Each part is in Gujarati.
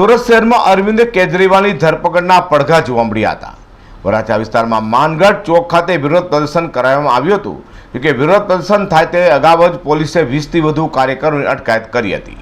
સુરત શહેરમાં અરવિંદ કેજરીવાલની ધરપકડના પડઘા જોવા મળ્યા હતા. વરાછા વિસ્તારમાં માનગઢ ચોક ખાતે વિરોધ પ્રદર્શન કરાવવામાં આવ્યું હતું. જોકે વિરોધ પ્રદર્શન થાય તે અગાઉ જ પોલીસે વીસથી વધુ કાર્યકરોની અટકાયત કરી હતી.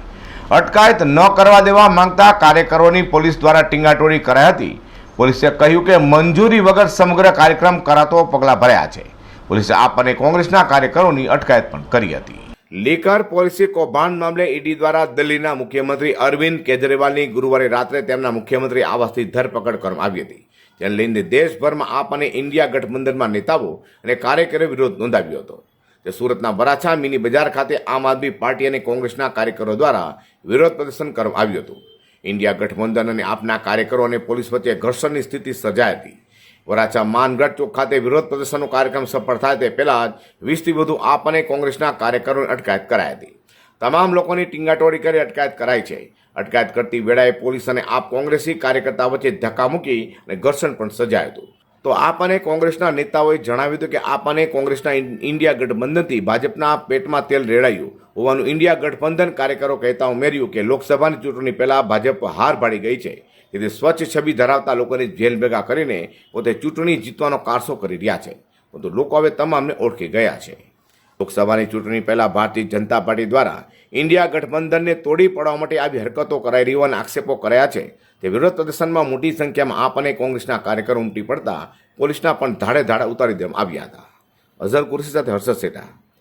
અટકાયત ન કરવા દેવા માંગતા કાર્યકરોની પોલીસ દ્વારા ટીંગાટોળી કરાઈ હતી. પોલીસે કહ્યું કે મંજૂરી વગર સમગ્ર કાર્યક્રમ કરાતો પગલાં ભર્યા છે. પોલીસે આપ અને કોંગ્રેસના કાર્યકરોની અટકાયત પણ કરી હતી. લીકર પોલિસી કૌભાંડ મામલે ઈડી દ્વારા દિલ્હીના મુખ્યમંત્રી અરવિંદ કેજરીવાલની ગુરુવારે રાત્રે તેમના મુખ્યમંત્રી આવાસથી ધરપકડ કરવામાં આવી હતી, જેને લઈને દેશભરમાં આપ અને ઇન્ડિયા ગઠબંધનમાં નેતાઓ અને કાર્યકરો વિરોધ નોંધાવ્યો હતો. તે સુરતના વરાછા મિની બજાર ખાતે આમ આદમી પાર્ટી અને કોંગ્રેસના કાર્યકરો દ્વારા વિરોધ પ્રદર્શન કરવામાં આવ્યું હતું. ઇન્ડિયા ગઠબંધન અને આપના કાર્યકરો અને પોલીસ વચ્ચે ઘર્ષણની સ્થિતિ સર્જાઈ હતી. વરાછા માનગઢ ચોક ખાતે વિરોધ પ્રદર્શનનો કાર્યક્રમ સફળ થાય તે પહેલાં જ વીસથી વધુ આપ અને કોંગ્રેસના કાર્યકરોની અટકાયત કરાઈ હતી. તમામ લોકોની ટીંગાટોળી કરી અટકાયત કરાઈ છે. અટકાયત કરતી વેળાએ પોલીસ અને આપ કોંગ્રેસી કાર્યકર્તા વચ્ચે ધક્કા મૂકી અને ઘર્ષણ પણ સર્જાયું હતું. તો આપ અને કોંગ્રેસના નેતાઓએ જણાવ્યું હતું કે આપ અને કોંગ્રેસના ઇન્ડિયા ગઠબંધનથી ભાજપના પેટમાં તેલ રેડાયું. હોવાનું ઇન્ડિયા ગઠબંધન કાર્યકરો કહેતા ઉમેર્યું કે લોકસભાની ચૂંટણી પહેલાં ભાજપ હાર ભાડી ગઈ છે. તેથી સ્વચ્છ છબી ધરાવતા લોકોને જેલ ભેગા કરીને પોતે ચૂંટણી જીતવાનો કારસો કરી રહ્યા છે. પરંતુ લોકો હવે તમામને ઓળખી ગયા છે. લોકસભાની ચૂંટણી પહેલાં ભારતીય જનતા પાર્ટી દ્વારા ઇન્ડિયા ગઠબંધનને તોડી પાડવા માટે આવી હરકતો કરાઈ રહી હોવાના આક્ષેપો કર્યા છે. તે વિરોધ પ્રદર્શનમાં મોટી સંખ્યામાં આપ અને કોંગ્રેસના કાર્યકરો ઉમટી પડતા પોલીસના પણ ધાડે ધાડે ઉતારી દેવામાં આવ્યા હતા. અઝર કુરશી સાથે હર્ષદ શેઠા.